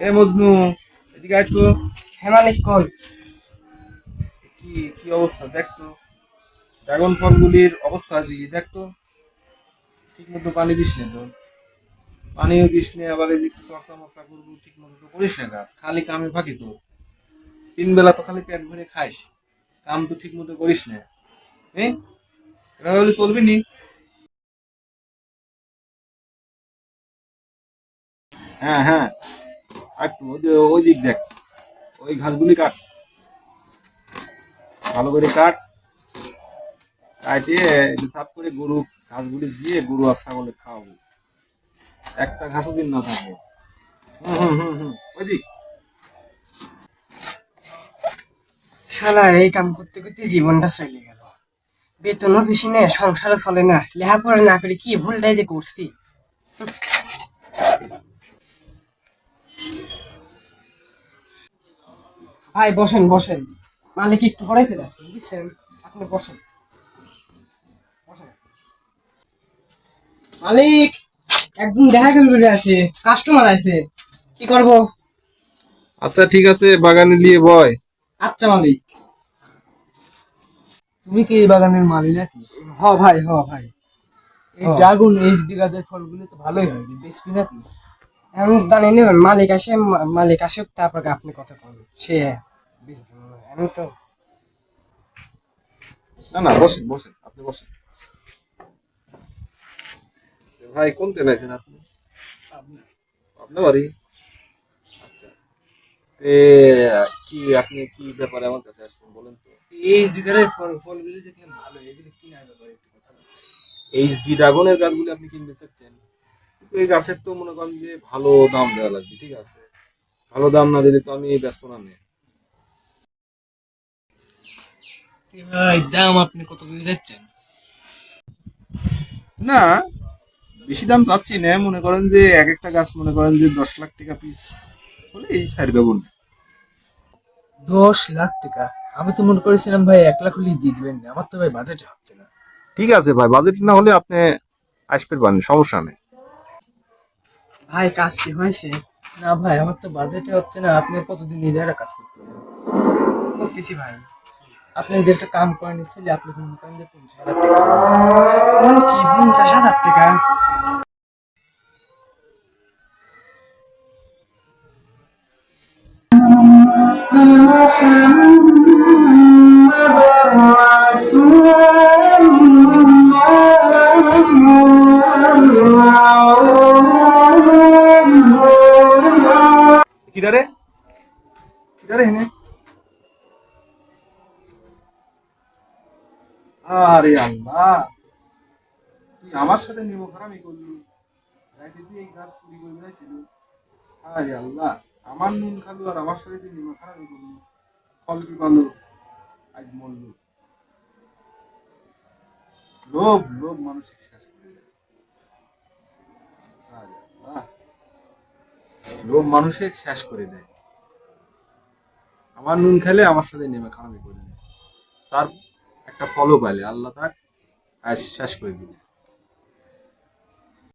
এ মজনু এদিকে আয় তো। হেমালিক কোন কি কি অবস্থা? দেখ তো। ড্রাগন ফলগুলির অবস্থা আছে কি দেখ তো। ঠিক মতো পানি দিস না তো। পানিও দিস না আবার এই একটু চর্চা মশলা করব ঠিক মতো তো করিস না গাছ খালি কামে ফাঁকি তো। তিন বেলা তো খালি পেট ভরে খাইস। কাম তো ঠিক মতো করিস না। হ্যাঁ এভাবে হলে চলবি নি? হ্যাঁ হ্যাঁ। ওই দিক দেখ, ওই কাট। ভালো করে কাট করে গরু ঘাসগুলি দিয়ে গরু আর ছাগলে খাওয়াবো। একটা ঘাসও দিন না থাকে। ওই দিক। এই কাম করতে করতে জীবনটা চলে গেল। বেতনও বেশি নেই, সংসারও চলে না। লেখাপড়া না করে কি ভুলটাই যে করছি। ভাই বসেন বসেন। মালিক একটু পড়াইছে না বুঝছেন? আপনি বসেন। বসেন। মালিক একদিন দেখা করে আছে কাস্টমার আছে কি করব? আচ্ছা ঠিক আছে বাগানে নিয়ে বয়। আচ্ছা মালিক। তুমি কি এই বাগানের মালিক নাকি? হ ভাই হ ভাই। এই ড্রাগন এইচডি গাছের ফলগুলো তো ভালোই হয় বেশি নাকি? এখন জানি না মালিক আসে মালিক আসুক তারপর আপনি কথা বলুন সে। আমি তো না না বসেন বসেন আপনি বসেন। ভাই কোন তেল আছেন আপনি? আপনার বাড়ি। আচ্ছা। তে কি আপনি কি ব্যাপারে আমার কাছে আসছেন বলেন তো? এইচডি ফল ফলগুলো দেখে ভালো এগুলো কিনার ব্যাপারে একটু কথা এইচডি ড্রাগনের গাছগুলি আপনি কিনতে চাচ্ছেন? এই গাছের তো মনে করেন যে ভালো দাম দেওয়া লাগবে ঠিক আছে? ভালো দাম না দিলে তো আমি ব্যস্ত না নেই ভাই দাম আপনি কত করে যাচ্ছেন না বেশি দাম চাচ্ছি না মনে করেন যে এক একটা গাছ মনে করেন যে দশ লাখ টাকা পিস হলে এই ছাড়ি দেবো না। দশ লাখ টাকা? আমি তো মনে করেছিলাম ভাই এক লাখ হলেই দিয়ে দিবেন আমার তো ভাই বাজেটে হচ্ছে না। ঠিক আছে ভাই বাজেট না হলে আপনি আসবেন পারেন সমস্যা নেই। ভাই কাজ কি হয়েছে? না ভাই আমার তো বাজেটে হচ্ছে না। আপনি কতদিন নিজেরা কাজ করতেছেন? করতেছি ভাই। আপনি যে একটা কাম করে নিচ্ছিলেন আপনি মনে করেন যে পঞ্চাশ হাজার টাকা কি পঞ্চাশ হাজার টাকা? কিরা রে হেনে আরে আল্লাহ। তুই আমার সাথে নিম খারামি করলি। রাইতে তুই এই গাছ চুরি করে বেড়াইছিল। আরে আল্লাহ, আমার নুন খালু আর আমার সাথে তুই নিম খারামি করলি। ফল কি পালো? আজ মরল। লোভ লোভ মানুষের শেষ লোভ মানুষে শেষ করে দেয়। আমার নুন খেলে আমার সাথে নেমে খারাপই করে তার একটা ফলও পাইলে, আল্লাহ তার শেষ করে দিলে